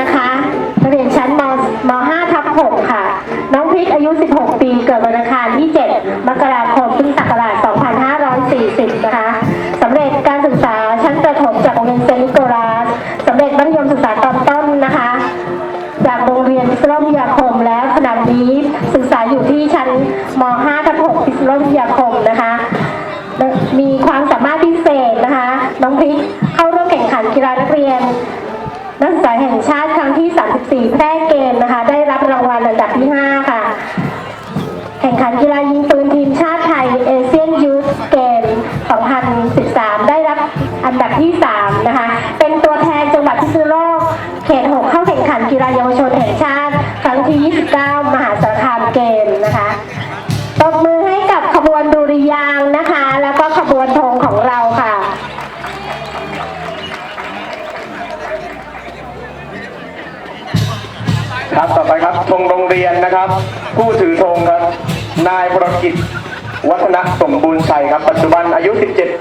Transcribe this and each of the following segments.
นะคะนักเรียนชั้นมม5ทับ6ค่ะ น้องพริกอายุ 16 ปี เกิดวันอังคารที่ 7 มกราคมพุทธศักราช 2540 นะคะสำเร็จการศึกษาชั้นประถมจากโรงเรียนเซนต์นิโคลัสสำเร็จมัธยมศึกษาตอนต้นนะคะ จากโรงเรียนพิศโลวิทยาคมแล้วขณะนี้ศึกษาอยู่ที่ชั้นม5ทับ6พิศโลวิทยาคมนะคะ มีความสามารถพิเศษนะคะ น้องพริกเข้าร่วมแข่งขันกีฬานักเรียนนักศึกษาแห่งช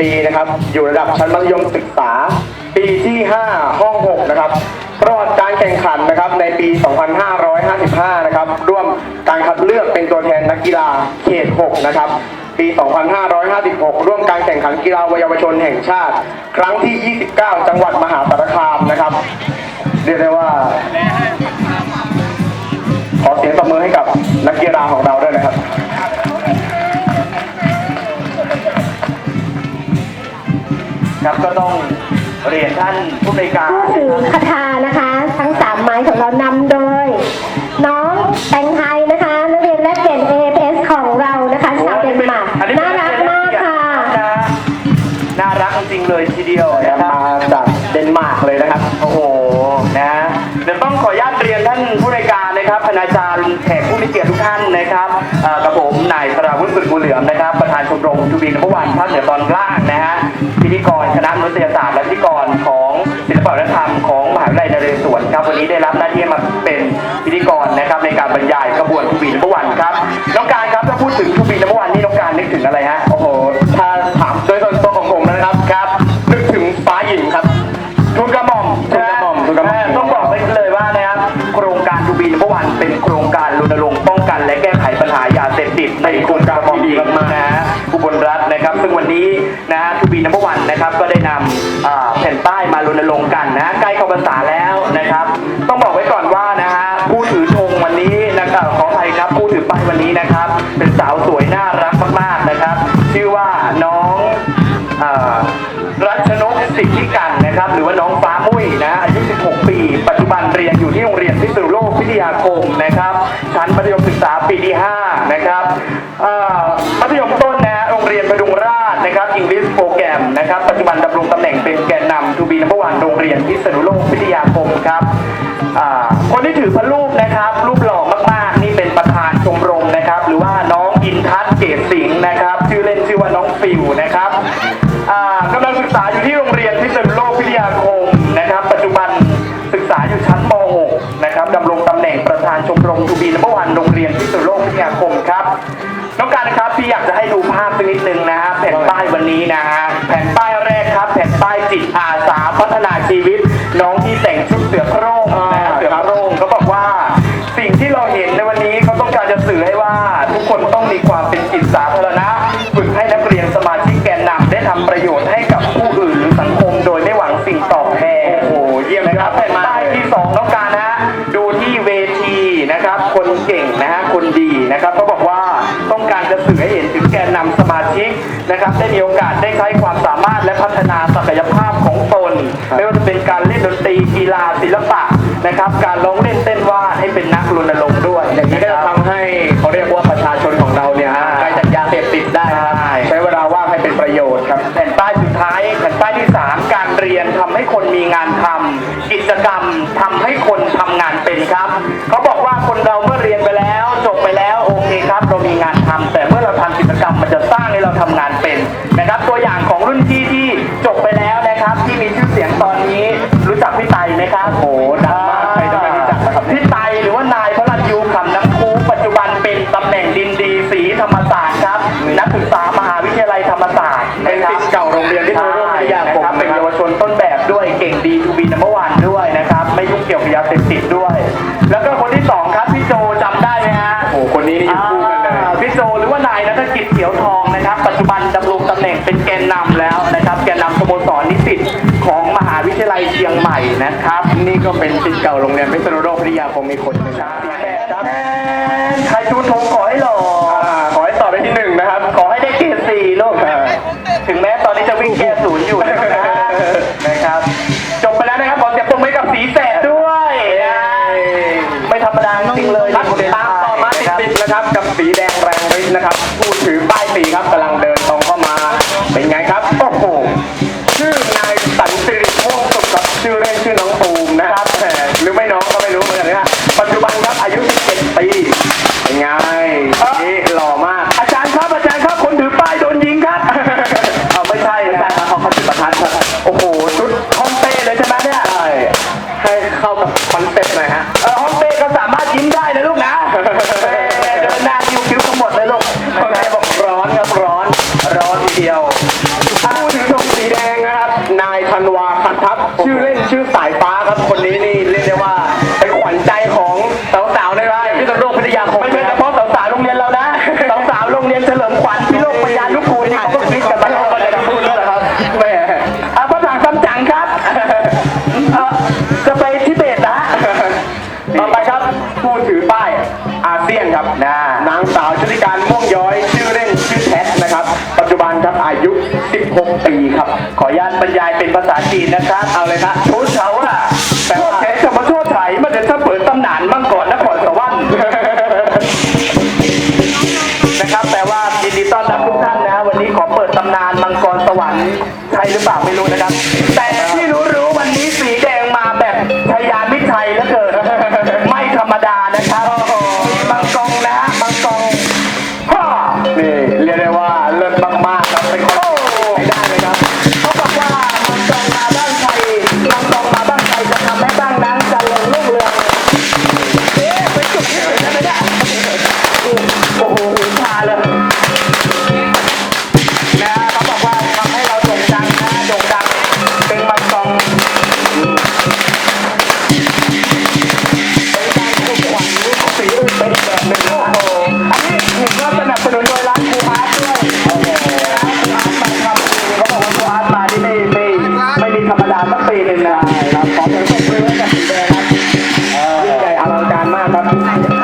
ปีนะครับ อยู่ระดับชั้นมัธยมศึกษา ปีที่ 5 ห้อง 6 นะครับประวัติการแข่งขันนะครับในปี 2555 นะครับ ร่วมการคัดเลือกเป็นตัวแทนนักกีฬาเขต 6 นะครับ ปี 2556 ร่วมการแข่งขันกีฬาเยาวชนแห่งชาติ ครั้งที่ 29 จังหวัดมหาสารคามนะครับ เรียกได้ว่า ขอเสียงตบมือให้กับนักกีฬาของเราด้วยนะครับ ครับก็ต้องเรียนท่านผู้ในวยการผู้ถือคาถานะคะ ทั้งสามไม้ของเรานำโดย น้องแตงไทยนะคะนักเรียนแลกเปลี่ยน APS ของเรานะคะชาวเดนมาร์กอัน่ารักมากค่ะนะน่ารักจริงๆเลยทีเดียวนะครับมาจากเดนมาร์กเลยนะครับโอ้โหนะเดี๋ยวต้องขออนุญาตเรียนท่านผู้ในวยการนะครับคณาจารย์แขกผู้มีเกียรติทุกท่านนะครับเอ่อกับผมนายสราวุฒิสุดบุญเหลือมนะครับ ประธานชมรมทูบีนพวันภาคเหนือตอนล่างนะฮะพิธี กรคณะมนุษยศาสตร์และพิธีกรของศิลปวัฒนธรรมของมหาวิทยาลัยนเรศวรครับวันนี้ได้รับหน้าที่มาเป็นพิธีกรนะครับในการบรรยายขบวนทูบีนพวันครับน้องการครับถ้าพูดถึงทูบีนพวันนี่น้องการนึกถึงอะไรฮะโอ้โหถ้าถามโดยส่วนตัวของผมนะครับครับ นึกถึงฟ้าหญิงครับทุนกระหม่อมทุนกระหม่อมทุนกระหม่อมเต้องบอกไว้เลยว่านะครับโครงการทูบีนพวันเป็นโครงการรณรงค์ป้องกัน และแก้ไขปัญหายาเสพติดในโครงการที่ดีมากๆนะฮะอุบลรัฐนะครับ ซึ่งวันนี้นะฮะทูบีนพวันนะครับก็ได้น พิษณุโลกวิทยาคมครับอ่าคนที่ถือพระรูป ต้องมีความเป็นจิตสาธารณะฝึกให้นักเรียนสมาชิกแกนนำได้ทำประโยชน์ให้กับผู้อื่นหรือสังคมโดยไม่หวังสิ่งตอบแทนโอ้โหเยี่ยมนะครับแผ่นป้ายที่สองต้องการนะฮะดูที่เวทีนะครับ คนเก่งนะฮะคนดีนะครับเขาบอกว่าต้องการจะสื่อให้เห็นถึงแกนนำสมาชิกนะครับได้มีโอกาสได้ใช้ความสามารถและพัฒนาศักยภาพของตนไม่ว่าจะเป็นการเล่นดนตรีกีฬาศิลปะนะครับ การร้องเล่นเต้นวาดให้เป็นนักรณรงค์ ไหมครับโอ้ดังมากใครจะไม่รู้จักพี่ไตหรือว่านายพลันยูขำน้ำคูปัจจุบันเป็นตำแหน่งดินดีศรีธรรมศาสตร์ครับ นักศึกษามหาวิทยาลัยธรรมศาสตร์เป็นศิษเก่าโรงเรียนที่เคยร่วมกิจกรรมนะครัเป็นเยาวชนต้นแบบด้วยเก่งดีทูบีนัมเบอวานด้วยนะครับ ไม่ยุ่งเกี่ยวกับยาเสพติดด้วย แล้วก็คนที่สองครับพี่โจจำได้ไหมฮะโอ้คนนี้นี่อยู่คู่กันเลยพี่โจหรือว่านายนักกิจเขียวทองนะครับ ปัจจุบันด นะครับ นี่ก็เป็นศิษย์เก่าโรงเรียนพิศนุโลกพิทยาคมมีคนหนึ่งครับครับใครชูธงขอให้หล่อขอให้สอบได้ที่หนึ่งนะครับ ขอให้ได้เกรดสี่ลูกถึงแม้ตอนนี้จะวิ่งแค่ศูนย์อยู่นะครับนะครับจบไปแล้วนะครับขอเสียงปรบมืกับสีแสดด้วย ไม่ธรรมดาจริงเลยตามต่อมาติดๆนะครับ กับสีแดงแรงฤทธิ์นะครับ ผู้ถือป้ายสีครับกำลัง จีนนะครับ เอาเลยครับพุทธาว่าแต่ว่าแค่จะมาโทไทยมันจะเปิดตำนานมั่งก่อนนครสวรรค์นะครับแต่ว่ายินดีต้อนรับทุกท่านนะวันนี้ขอเปิดตำนานมังกรสวรรค์ไทยหรือเปล่าไม่รู้นะครับ แต่ที่รู้ๆวันนี้สีแด Thank you.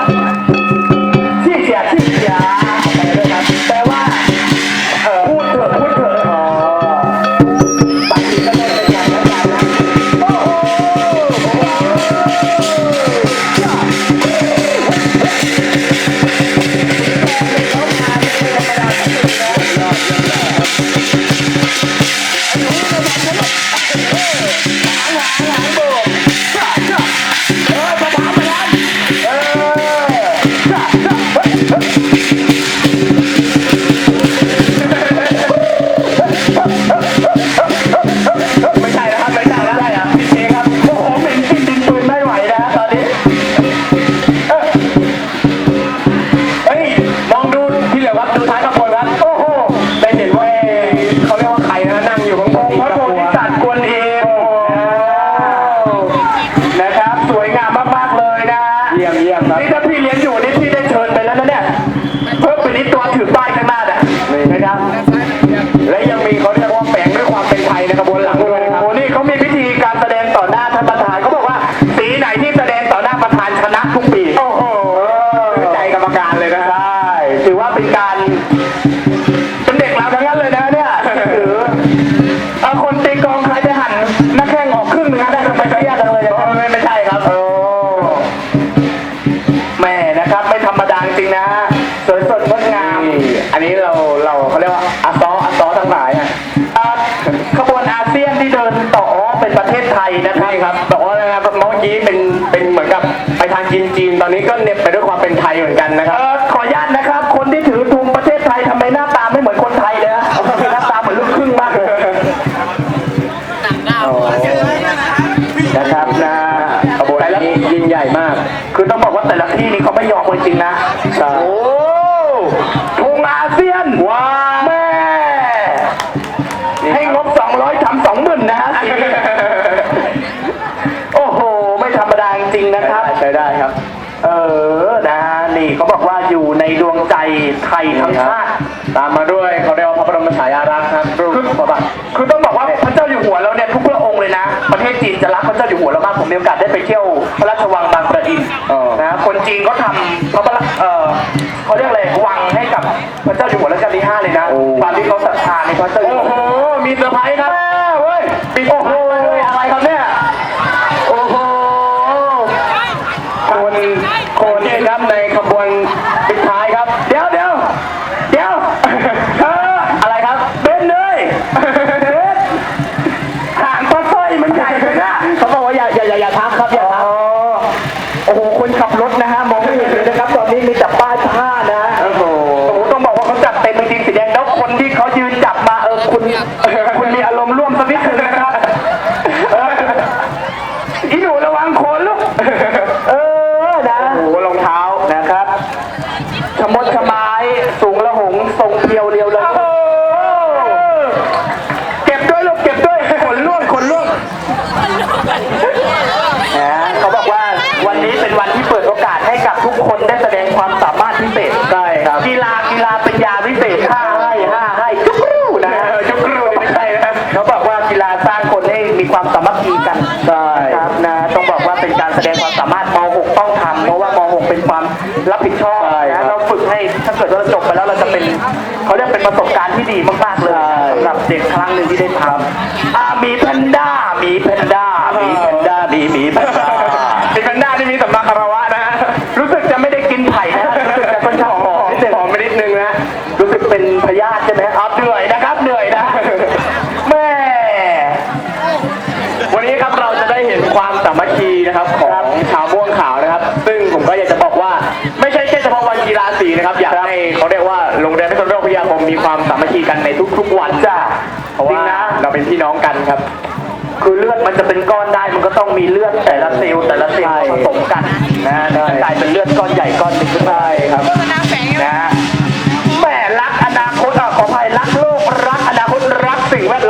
เป็นเด็กเราทั้งนั้นเลยนะเนี่ยหรือเอาคนตีกองใครจะหันนักแข่งออกครึ่งหนึงนได้ทำไมเขายากจังเลยไม่ไม่ใช่ครับโอ้แหม่นะครับ ไม่ธรรมดาจริงนะสวยสดงดงาม อันนี้เราเราเขาเรียกว่าอาซออาซอทั้งหลายอะขบวนอาเซียนที่เดินต่อเป็นประเทศไทยนะครับครับบอกว่านะครับเมื่อกี้เป็นเป็นเหมือนกับไปทางจีนจีนตอนนี้ก็เน็บไปด้วยความเป็นไทยเหมือนกันนะครับ ธรรมดาจริงนะครับ ใช้ได้ครับ เออนะนี่เขาบอกว่าอยู่ในดวงใจไทยทั้งชาติ ตามมาด้วยเขาเรียกว่าพระบรมฉายาลักษณ์ครับรูปคือต้องบอกว่าพระเจ้าอยู่หัวเราเนี่ยทุกพระองค์เลยนะ ประเทศจีนจะรักพระเจ้าอยู่หัวเรามากผมมีโอกาสได้ไปเที่ยวพระราชวังบางประอินนะคนจีนก็ทำพระเออเขาเรียกอะไรวังให้กับพระเจ้าอยู่หัวรัชกาลที่ห้าเลยนะความที่เขาศรัทธาในพระเจ้าโอ้โหมีเซอร์ไพรส์ครับเว้ยปิโอ้โห ทุกคนได้แสดงความสามารถพิเศษใช่ครับกีฬากีฬาเป็นยาพิเศษห้าให้ห้าให้จุกรูนะเออจุกรูนี่ไม่ใช่นะครับเขาบอกว่ากีฬาสร้างคนให้มีความสามัคคีกันใช่ครับนะต้องบอกว่าเป็นการแสดงความสามารถม .6 ต้องทำเพราะว่าม .6 เป็นความรับผิดชอบใช่ครันะบเราฝึกให้ถ้าเกิดว่าเราจบไปแล้วเราจะเป็นเขาเรียกเป็นประสบการณ์ที่ดีมากๆเลยใช่สำหรับเด็กครั้งหนึ่งที่ได้ทำอ่ามีแพนด้ามีแพนด้ามีแพนด้ามีมีแพนด้ามีแพนด้าที่มีสัมมาคารวะนะฮะ รู้สึกจะไม่ได้กินไผ่นะรู้สึกจะค่อนข้างผอมนิดนึงหอมไปนิดนึงนะ รู้สึกเป็นพยาธิใช่ไหมครับเหนื่อยนะครับเหนื่อยนะแม่วันนี้ครับเราจะได้เห็นความสามัคคีนะครับของชาวม่วงขาวนะครับ ซึ่งผมก็อยากจะบอกว่า ไม่ใช่แค่เฉพาะวันกีฬาสีนะครับ อยากให้เขาเรียกว่าโรงเรียนพิศนุโลกวิทยาคมมีความสามัคคีกันในทุกๆวันจ้ะเพราะจริว่างนะเราเป็นพี่น้องกันครับ คือเลือดมันจะเป็นก้อนได้มันก็ต้องมีเลือดแต่ละเซลล์แต่ละเซลล์ผสมกันนะฮะกลายเป็นเลือดก้อนใหญ่ก้อนหนึ่งขึ้นมาครับนะแหมรักอนาคตอะขออภัยรักโลกรักอนาคตรักสิ่งแวด